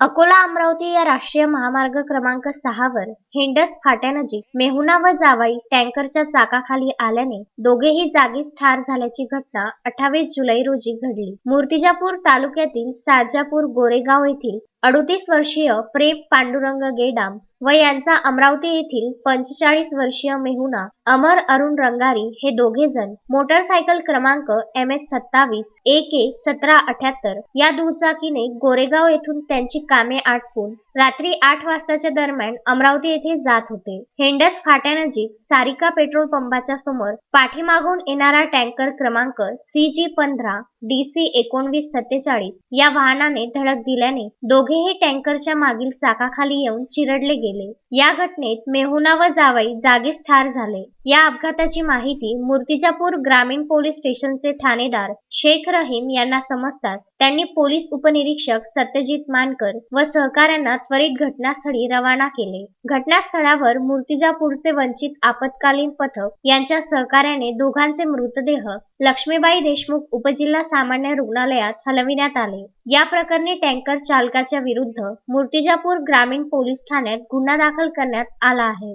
अकोला अमरावती या राष्ट्रीय महामार्ग क्रमांक सहावर हिंडस फाट्यानजीक मेहुना व जावाई टँकरच्या चाकाखाली आल्याने दोघेही जागीच ठार झाल्याची घटना अठ्ठावीस जुलै रोजी घडली. मूर्तिजापूर तालुक्यातील साजापूर गोरेगाव येथील अडतीस वर्षीय प्रेम पांडुरंग गेडाम व यांचा अमरावती येथील पंचेचाळीस वर्षीय मेहुना अमर अरुण रंगारी हे दोघे जण मोटरसायकल क्रमांक एम एस सत्तावीस ए के सतरा अठ्याहत्तर या दुचाकीने गोरेगाव येथून त्यांची कामे आटपून रात्री आठ वाजताच्या दरम्यान अमरावती येथे जात होते. हेंडस फाट्यानजीक सारिका पेट्रोल पंपाच्या समोर पाठीमागून येणारा टँकर क्रमांक सी जी पंधरा डी सी एकोणवीस सत्तेचाळीस या वाहनाने धडक दिल्याने दोघेही टँकरच्या मागील चाकाखाली येऊन चिरडले गेले. या घटनेत मेहुना व जावई जागीच ठार झाले. या अपघाताची माहिती मूर्तिजापूर ग्रामीण पोलीस स्टेशनचे ठाणेदार शेख रहीम यांना समजताच त्यांनी पोलीस उपनिरीक्षक सत्यजित मानकर व सहकाऱ्यांना त्वरित घटनास्थळी रवाना केले. घटनास्थळावर मूर्तिजापूरचे वंचित आपत्कालीन पथक यांच्या सहकार्याने दोघांचे मृतदेह लक्ष्मीबाई देशमुख उपजिल्हा सामान्य रुग्णालयात हलविण्यात आले. या प्रकरणी टँकर चालकाच्या विरुद्ध मूर्तिजापूर ग्रामीण पोलीस ठाण्यात गुन्हा दाखल करण्यात आला आहे.